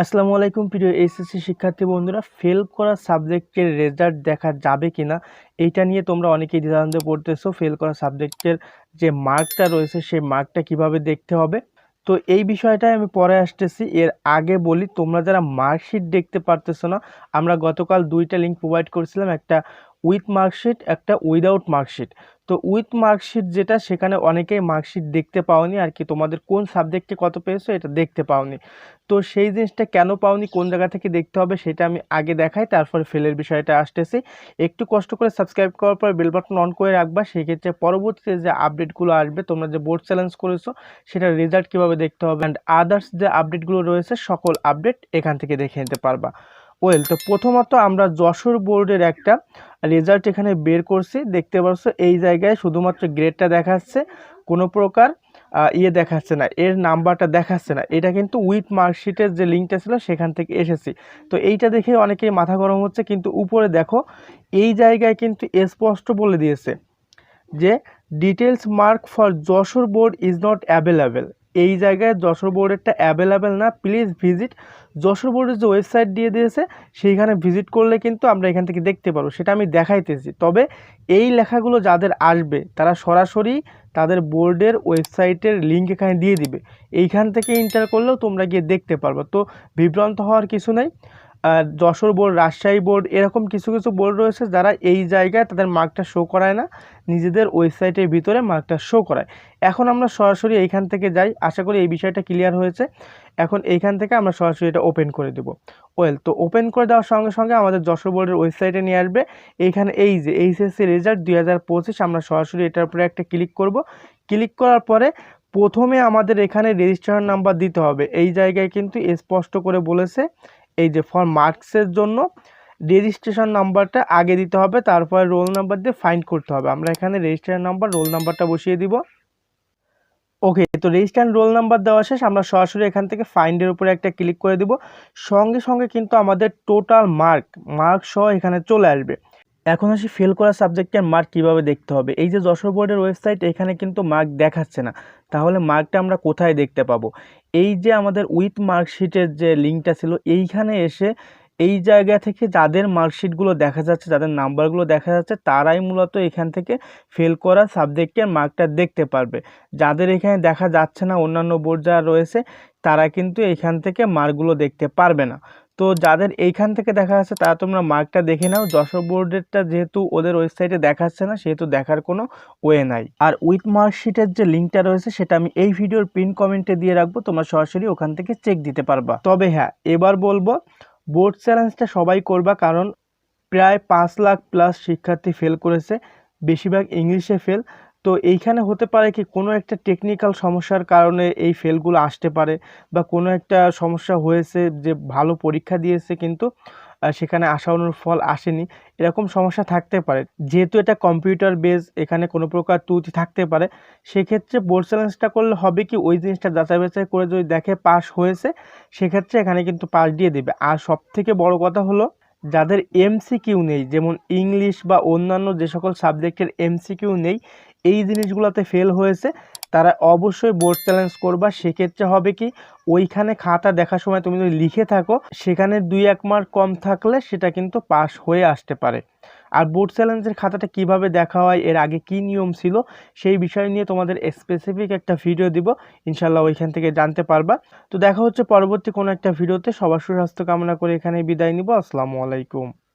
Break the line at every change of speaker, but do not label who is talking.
আসসালামু আলাইকুম, প্রিয় এসএসসি শিক্ষার্থী বন্ধুরা। ফেল করা সাবজেক্টের রেজাল্ট দেখা যাবে কিনা, এইটা নিয়ে তোমরা অনেকেই দ্বিধাদ্বন্দ্বে পড়তেছো। ফেল করা সাবজেক্টের যে মার্কটা রয়েছে, সেই মার্কটা কীভাবে দেখতে হবে? তো এই বিষয়টাই আমি পরে আসতেছি। এর আগে বলি, তোমরা যারা মার্কশিট দেখতে পারতেছো না, আমরা গতকাল দুইটা লিঙ্ক প্রোভাইড করেছিলাম, একটা উইথ মার্কশিট একটা উইদাউট মার্কশিট তো উইথ মার্কশিট যেটা, সেখানে অনেকেই মার্কশিট দেখতে পাওনি আর কি। তোমাদের কোন সাবজেক্টে কত পেয়েছ, এটা দেখতে পাওনি। তো সেই জিনিসটা কেন পাওনি, কোন জায়গা থেকে দেখতে হবে, সেটা আমি আগে দেখাই, তারপরে ফেলের বিষয়টা আসতেছি। একটু কষ্ট করে সাবস্ক্রাইব করার পর বেল বাটন অন করে রাখবা সেই ক্ষেত্রে পরবর্তীতে যে আপডেটগুলো আসবে, তোমরা যে বোর্ড চ্যালেঞ্জ করেছ, সেটার রেজাল্ট কীভাবে দেখতে হবে অ্যান্ড আদার্স যে আপডেটগুলো রয়েছে, সকল আপডেট এখান থেকে দেখে নিতে পারবা। ওয়েল তো প্রথমত আমরা যশোর বোর্ডের একটা রেজাল্ট এখানে বের করছি। দেখতে পাচ্ছ এই জায়গায় শুধুমাত্র গ্রেডটা দেখাচ্ছে, কোনো প্রকার ইয়ে দেখাচ্ছে না, এর নাম্বারটা দেখাচ্ছে না। এটা কিন্তু উইথ মার্কশিটের যে লিঙ্কটা ছিল সেখান থেকে এসেছি। তো এইটা দেখে অনেকেই মাথা গরম হচ্ছে, কিন্তু উপরে দেখো, এই জায়গায় কিন্তু স্পষ্ট বলে দিয়েছে যে details mark for Jashore board is not available এই জায়গায় যশোর বোর্ডেরটা অ্যাভেলেবেল না। প্লিজ ভিজিট যশোর বোর্ডের যে ওয়েবসাইট দিয়ে দিয়েছে, সেইখানে ভিজিট করলে কিন্তু আমরা এখান থেকে দেখতে পারব। সেটা আমি দেখাইতেছি। তবে এই লেখাগুলো যাদের আসবে, তারা সরাসরি তাদের বোর্ডের ওয়েবসাইটের লিঙ্ক এখানে দিয়ে দিবে। এইখান থেকে ইন্টার করলেও তোমরা গিয়ে দেখতে পারবে। তো বিভ্রান্ত হওয়ার কিছু নেই। যশোর বোর্ড, রাজশাহী বোর্ড, এরকম কিছু কিছু বোর্ড রয়েছে যারা এই জায়গায় তাদের মার্কটা শো করায় না। নিজেদের ওয়েবসাইটের ভিতরে মার্কটা শো করায়। এখন আমরা সরাসরি এইখান থেকে যাই। আশা করি এই বিষয়টা ক্লিয়ার হয়েছে। এখন এইখান থেকে আমরা সরাসরি এটা ওপেন করে দেব। ওয়েল তো ওপেন করে দেওয়ার সঙ্গে সঙ্গে আমাদের যশোর বোর্ডের ওয়েবসাইটে নিয়ে আসবে। এইখানে এই যে এইচএসসি রেজাল্ট দুই হাজার পঁচিশ, আমরা সরাসরি এটার উপরে একটা ক্লিক করব। ক্লিক করার পরে প্রথমে আমাদের এখানে রেজিস্ট্রেশন নাম্বার দিতে হবে। এই জায়গায় কিন্তু স্পষ্ট করে বলেছে এই যে ফর মার্কসের জন্য রেজিস্ট্রেশন নাম্বারটা আগে দিতে হবে, তারপরে রোল নাম্বার দিয়ে ফাইন্ড করতে হবে। আমরা এখানে রেজিস্ট্রেশন নাম্বার রোল নাম্বারটা বসিয়ে দিব। ওকে তো রেজিস্ট্রেশন রোল নাম্বার দেওয়া শেষ। আমরা সরাসরি এখান থেকে ফাইন্ডের উপরে একটা ক্লিক করে দিব। সঙ্গে সঙ্গে কিন্তু আমাদের টোটাল মার্ক মার্ক সহ এখানে চলে আসবে। এখন আসি ফেল করা সাবজেক্টের মার্ক কীভাবে দেখতে হবে? এই যে যশোর বোর্ডের ওয়েবসাইট এখানে কিন্তু মার্ক দেখাচ্ছে না। তাহলে মার্কটা আমরা কোথায় দেখতে পাবো? এই যে আমাদের উইথ মার্কশিটের যে লিঙ্কটা ছিল, এইখানে এসে এই জায়গা থেকে যাদের মার্কশিটগুলো দেখা যাচ্ছে, যাদের নাম্বারগুলো দেখা যাচ্ছে, তারাই মূলত এখান থেকে ফেল করা সাবজেক্টের মার্কটা দেখতে পারবে। যাদের এখানে দেখা যাচ্ছে না, অন্যান্য বোর্ড যারা রয়েছে, তারা কিন্তু এখান থেকে মার্কগুলো দেখতে পারবে না। তো যাদের এইখান থেকে দেখা যাচ্ছে, তারা তোমরা মার্কটা দেখে নাও। যশোর বোর্ডেরটা যেহেতু ওদের ওয়েবসাইটে দেখাচ্ছে না, সেহেতু দেখার কোনো ওয়ে নাই। আর উইথ মার্কশিটের যে লিঙ্কটা রয়েছে, সেটা আমি এই ভিডিওর পিন কমেন্টে দিয়ে রাখব, তোমরা সরাসরি ওখান থেকে চেক দিতে পারবা। তবে হ্যাঁ এবার বলব, বোর্ড চ্যালেঞ্জটা সবাই করবা, কারণ প্রায় পাঁচ লাখ প্লাস শিক্ষার্থী ফেল করেছে। বেশিরভাগ ইংলিশে ফেল তো এইখানে হতে পারে কি কোনো একটা টেকনিক্যাল সমস্যার কারণে এই ফেলগুলো আসতে পারে বা কোনো একটা সমস্যা হয়েছে যে ভালো পরীক্ষা দিয়েছে কিন্তু সেখানে আশানুর ফল আসেনি, এরকম সমস্যা থাকতে পারে। যেহেতু এটা কম্পিউটার বেস এখানে কোনো প্রকার ত্রুটি থাকতে পারে, সেক্ষেত্রে বোর্ড চ্যালেঞ্জটা করলে হবে কি ওই জিনিসটা যাচাই বাছাই করে যদি দেখে পাস হয়েছে, সেক্ষেত্রে এখানে কিন্তু পাস দিয়ে দেবে। আর সব থেকে বড় কথা হলো, যাদের এমসিকিউ নেই, যেমন ইংলিশ বা অন্যান্য যে সকল সাবজেক্টের এমসিকিউ নেই এই জিনিসগুলোতে ফেল হয়েছে, তারা অবশ্যই বোর্ড চ্যালেঞ্জ করবা। সেক্ষেত্রে হবে কি, ওইখানে খাতা দেখার সময় তুমি যদি লিখে থাকো, সেখানে দুই এক মার্ক কম থাকলে সেটা কিন্তু পাস হয়ে আসতে পারে। আর বোর্ড চ্যালেঞ্জের খাতাটা কীভাবে দেখা হয়, এর আগে কি নিয়ম ছিল, সেই বিষয় নিয়ে তোমাদের স্পেসিফিক একটা ভিডিও দিব। ইনশাল্লাহ ওইখান থেকে জানতে পারবা। তো দেখা হচ্ছে পরবর্তী কোনো একটা ভিডিওতে সবার সুস্বাস্থ্য কামনা করে এখানে বিদায় নিব। আসসালামু আলাইকুম।